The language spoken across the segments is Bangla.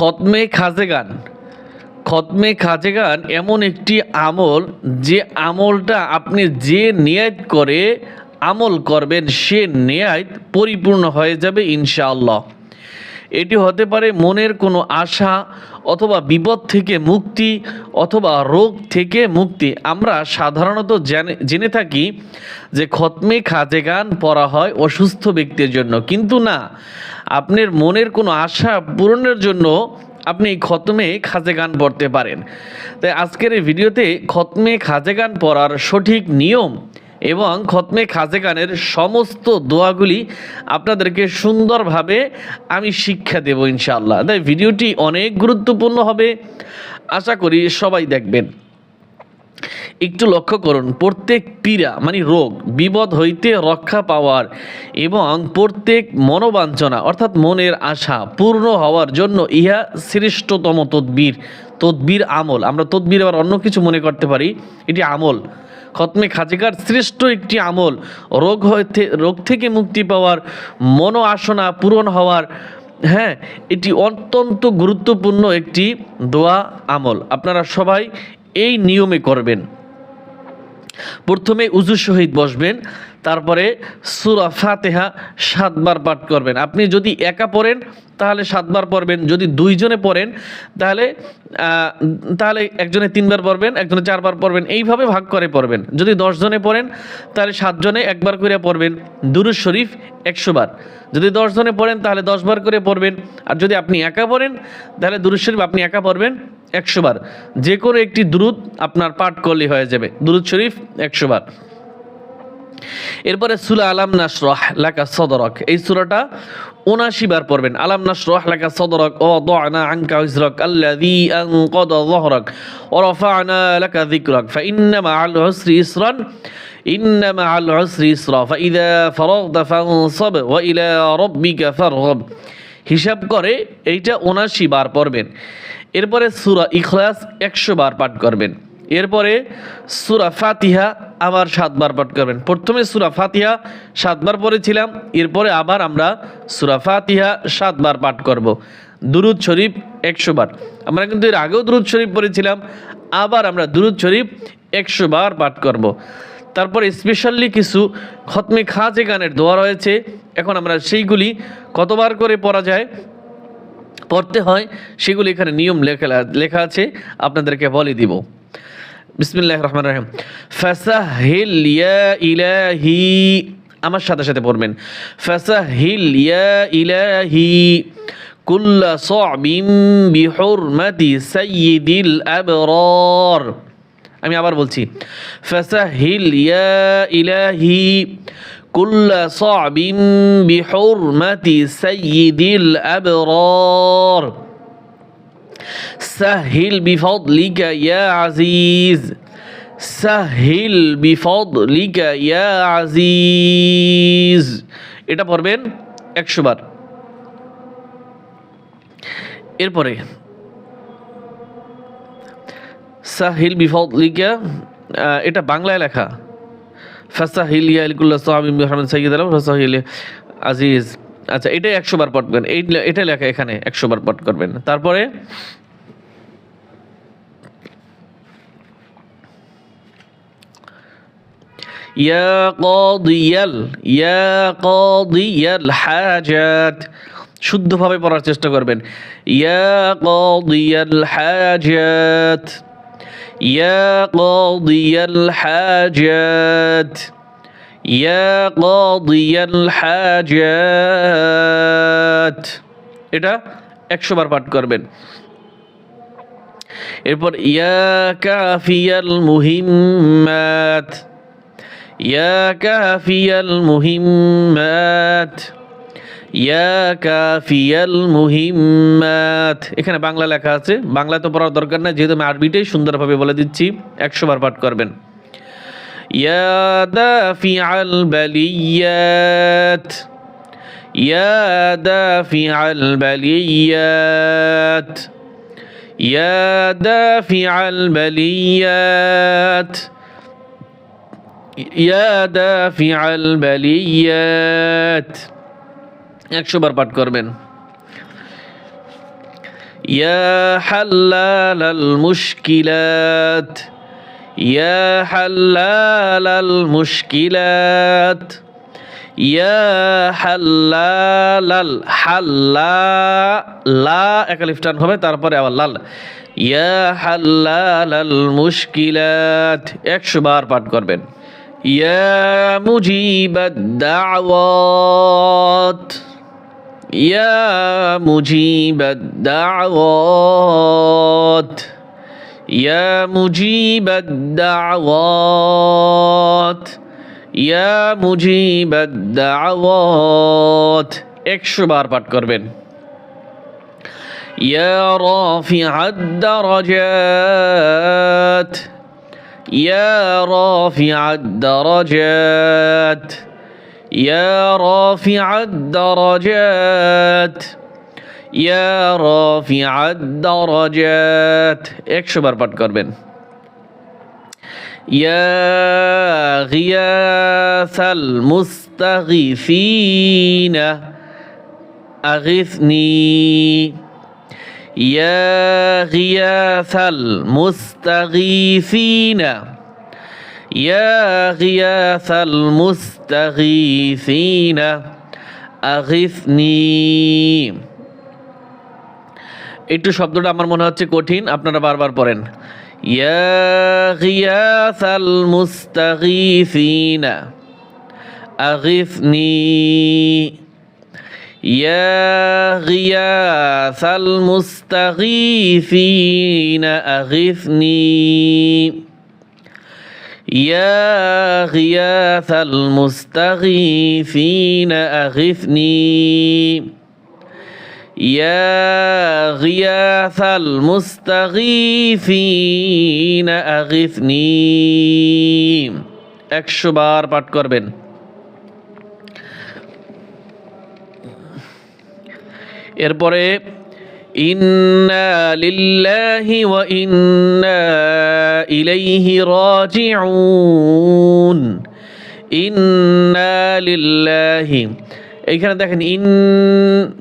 খতমে খাজেগান খতমে খাজেগান এমন একটি আমল যে আমলটা আপনি যে নিয়াত করে আমল করবেন, সে নিয়াত পরিপূর্ণ হয়ে যাবে ইনশাআল্লাহ। এটি হতে পারে মনের কোনো আশা অথবা বিপদ থেকে মুক্তি অথবা রোগ থেকে মুক্তি। আমরা সাধারণত জেনে থাকি যে খতমে খাজেগান পড়া হয় অসুস্থ ব্যক্তির জন্য। কিন্তু না আপনার মনের কোনো আশা পূরণের জন্য আপনি খতমে খাজেগান পড়তে পারেন। তাই আজকের এই ভিডিওতে খতমে খাজে গান পড়ার সঠিক নিয়ম এবং খতমে খাজে গানের সমস্ত দোয়াগুলি আপনাদেরকে সুন্দরভাবে আমি শিক্ষা দেব ইনশাআল্লাহ। তাই ভিডিওটি অনেক গুরুত্বপূর্ণ হবে। আশা করি সবাই দেখবেন। একটু লক্ষ্য করুন, প্রত্যেক পীড়া মানে রোগ, বিপদ হইতে রক্ষা পাওয়ার এবং প্রত্যেক মনোবাঞ্ছনা, অর্থাৎ মনের আশা পূর্ণ হওয়ার জন্য ইহা শ্রেষ্ঠতম তদ্বীর তদ্বীর আমল। আমরা তদ্বীর আবার অন্য কিছু মনে করতে পারি, এটি আমল। খতমে খাজিকার শ্রেষ্ঠ একটি আমল, রোগ হইতে, রোগ থেকে মুক্তি পাওয়ার মনো আসনা পূরণ হওয়ার হ্যাঁ এটি অত্যন্ত গুরুত্বপূর্ণ একটি দোয়া আমল। আপনারা সবাই এই নিয়মে করবেন। প্রথমে উজু শহীদ বসবেন, তারপরে সুরা ফাতেহা সাতবার পাঠ করবেন। আপনি যদি একা পড়েন তাহলে সাতবার পড়বেন। যদি দুইজনে পড়েন, তাহলে তাহলে একজনে তিনবার পড়বেন, একজনে চারবার পড়বেন, এইভাবে ভাগ করে পড়বেন। যদি দশজনে পড়েন, তাহলে সাতজনে একবার করে পড়বেন। দুরুজ শরীফ একশো বার। যদি দশজনে পড়েন, তাহলে দশবার করে পড়বেন। আর যদি আপনি একা পড়েন, তাহলে দুরুজ শরীফ আপনি একা পড়বেন একশো বার। যে কোনো একটি দুরুদ আপনার পাঠ করলে হয়ে যাবে। দুরুদ শরীফ একশো বার। এরপরে সুরা আলাম নাসরহ লাকা সদরক। এই সুরাটা উনাশি বার পড়বেন। আলাম নাসরহ লাকা সদরক ও দনা আনকা ইজরক আল্লাযী আনকাদ যহরক ওয়া রাফা'না লাকা যিকরক। ফাইন্না মা'আল উসরি ইসরান ইন্না মা'আল উসরি ইসরা। ফাইযা ফারাগতা ফানসাব, ওয়া ইলা রাব্বিকা ফারগাব। হিসাব করে এইটা উনাশি বার পড়বেন। এরপরে সুরা ইখলাস একশো বার পাঠ করবেন। এরপরে সুরা ফাতিহা আবার সাতবার পাঠ করবেন। প্রথমে সুরা ফাতিহা সাতবার পড়েছিলাম, এরপরে আবার আমরা সুরা ফাতিহা সাতবার পাঠ করব। দুরুদ শরীফ একশো বার। আমরা কিন্তু এর আগেও দুরুদ শরীফ পড়েছিলাম, আবার আমরা দুরুদ শরীফ একশো বার পাঠ করব। তারপর স্পেশালি কিছু খতমে খাজে গানের দোয়া রয়েছে, এখন আমরা সেইগুলি কতবার করে পড়া যায়? পড়তে হয়, সেগুলি এখানে নিয়ম লেখা লেখা আছে, আপনাদেরকে বলে দিব। বিসমিল্লাহ রহমান রহিম। ফাসাহিল ইয়া ইলাহি, আমার সাথে সাথে পড়বেন। ফাসাহিল ইয়া ইলাহি, কুল্ল সাবিম বিহুরমাতি সাইয়্যিদিল আবরার। আমি আবার বলছি ফাসাহিল ইয়া ইলাহি, কুল্ল সাবিম বিহুরমাতি সাইয়্যিদিল আবরার। সাহিল বিফদ লিকা ইয়া আজিজ সাহিল বিফদ লিকা ইয়া আজিজ এটা পড়বেন একশো বার। এরপরে সাহিল বিফদলিকা এটা বাংলায় লেখা। ফাসাহিল ইয়ালিকুল্লাহ সাহাবিম হামিদ সাইয়দ আলম ফাসাহিল আজিজ আচ্ছা এটাই একশো বার পাঠ এই এটা লেখা এখানে, একশো বার পাঠ করবেন। তারপরে ইয়া কদিয়াল ইয়া কদিয়াল হাজাত। শুদ্ধভাবে পড়ার চেষ্টা করবেন। ইয়া কদিয়াল হাজাত, ইয়া কদিয়াল হাজাত। ইয়া কদিয়াল হাজাত এটা একশো বার পাঠ করবেন। এরপর, ইয়া কাফিয়াল মুহিম্মাত, ইয়া কাফিয়াল মুহিম্মাত, ইয়া কাফিয়াল মুহিম্মাত। এখানে বাংলা লেখা আছে। বাংলা তো পড়ার দরকার নাই, যেহেতু আমি আরবিটাই সুন্দরভাবে বলে দিচ্ছি, একশো বার পাঠ করবেন। ইয়া দাফিআল বালিয়াত ইয়া দাফিআল বালিয়াত ইয়া দাফিআল বালিয়াত ইয়া দাফিআল বালিয়াত একশো বার পাঠ করবেন يا حلال المشكلات يا حلال المشكلات يا حلال الحلا لا একালিফ টান হবে তারপরে আবার লাল ইয়া হাল্লাল আল মুশকিলাত একশো বার পাঠ করবেন ইয়া মুজিবাদ দাওয়াত ইয়া মুজিবাদ দাওয়াত ইয়া মুজিবাদ দাওয়াত ইয়া মুজিবাদ দাওয়াত একশো বার পাঠ করবেন يا رافع الدرجات يا رافع الدرجات يا رافع الدرجات يا رافع الدرجات একশো বার পাঠ করবেন يا غياث المستغيثين أغثني يا غياث المستغيثين يا غياث المستغيثين أغثني একটু শব্দটা আমার মনে হচ্ছে কঠিন আপনারা বারবার পড়েন ইয়া গিয়াসাল মুস্তাগীসিনা আগিসনি ইয়া গিয়াসাল মুস্তাগীসিনা আগিসনি يا غياث المستغيثين أغثني يا غياث المستغيثين أغثني একশো বার পাঠ করবেন এরপরে ইন্না লিল্লাহি ওয়া ইন্না ইলাইহি রাজিউন ইন্না লিল্লাহি এইখানে দেখেন, ইন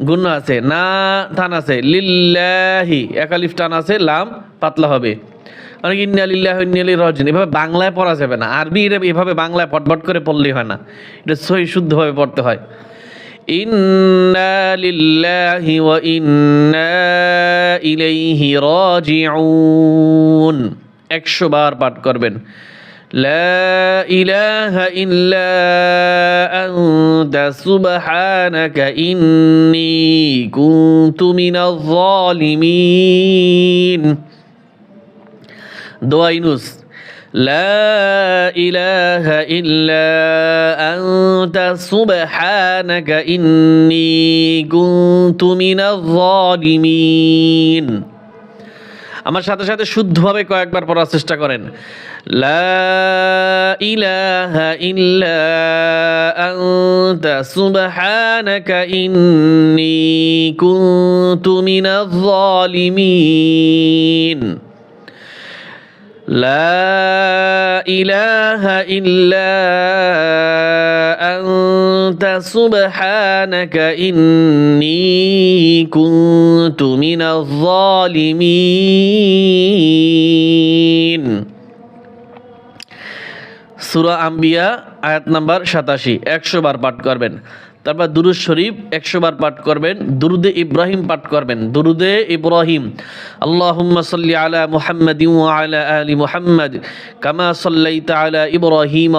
গুণ আছে, না টান আছে, লিল্লাহি একালিফ টান আছে, লাম পাতলা হবে। অনেক ইন্না লিল্লাহ ইন্নালি রজন এভাবে বাংলায় পড়া যাবে না। আরবি এভাবে বাংলায় পটপট করে পড়লেই হয় না। এটা সহি শুদ্ধভাবে পড়তে হয়। একশো বার পাঠ করবেন। لا إله إلا أنت سبحانك إني كنت من الظالمين. يونس. لا إله إلا أنت سبحانك إني كنت من الظالمين. আমার সাথে সাথে শুদ্ধভাবে কয়েকবার পড়ার চেষ্টা করেন। লা ইলাহা ইল্লা আনতা সুবহানাকা ইন্নী কুনতু মিনাজ জালিমিন لا إله إلا أنت سبحانك إني كنت من الظالمين সুরা আম্বিয়া আয়াত নাম্বার সাতাশি একশো বার পাঠ করবেন তারপর দুরুদ শরীফ একশোবার পাঠ করবেন, দুরুদে ইব্রাহিম পাঠ করবেন, দুরুদে ইব্রাহিম। আল্লাহুম্মা মুহাম্মদ কামা ইব্রাহিম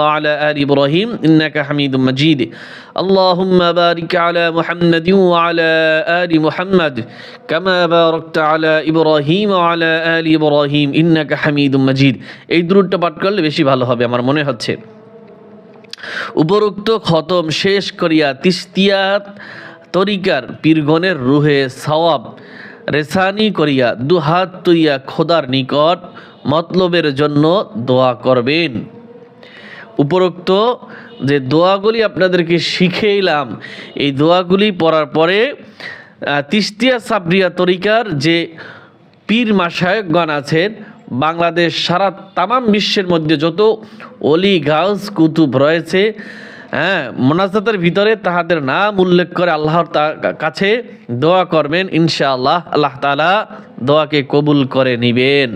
ইব্রাহিম, ইন্নাকা হামিদুম মাজিদ। আল্লাহুম্মা বারিক আলা মুহাম্মাদ আলা আলি মুহাম্মদ কামা বারাকতা আলা ইব্রাহিম আলা আলি ইব্রাহিম, ইন্নাকা হামিদুম এই দুরুদটা পাঠ করলে বেশি ভালো হবে, আমার মনে হচ্ছে। উপরোক্ত খতম শেষ করিয়া তিস্তিয়াত তরিকার পীরগণের রুহে সওয়াব রেসানি করিয়া দুহাত তুইয়া খোদার নিকট মতলবের জন্য দোয়া করবেন। উপরোক্ত যে দোয়াগুলি আপনাদেরকে শিখেইলাম, এই দোয়াগুলি পড়ার পরে তিস্তিয়া সাবরিয়া তরিকার যে পীর মাসায়কগণ আছেন বাংলাদেশ সারা তামাম বিশ্বের মধ্যে যত অলি গাউস কুতুব রয়েছে হ্যাঁ মোনাজাতের ভিতরে তাহাদের নাম উল্লেখ করে আল্লাহর কাছে দোয়া করবেন, ইনশাআল্লাহ আল্লাহ তালা দোয়াকে কবুল করে নিবেন।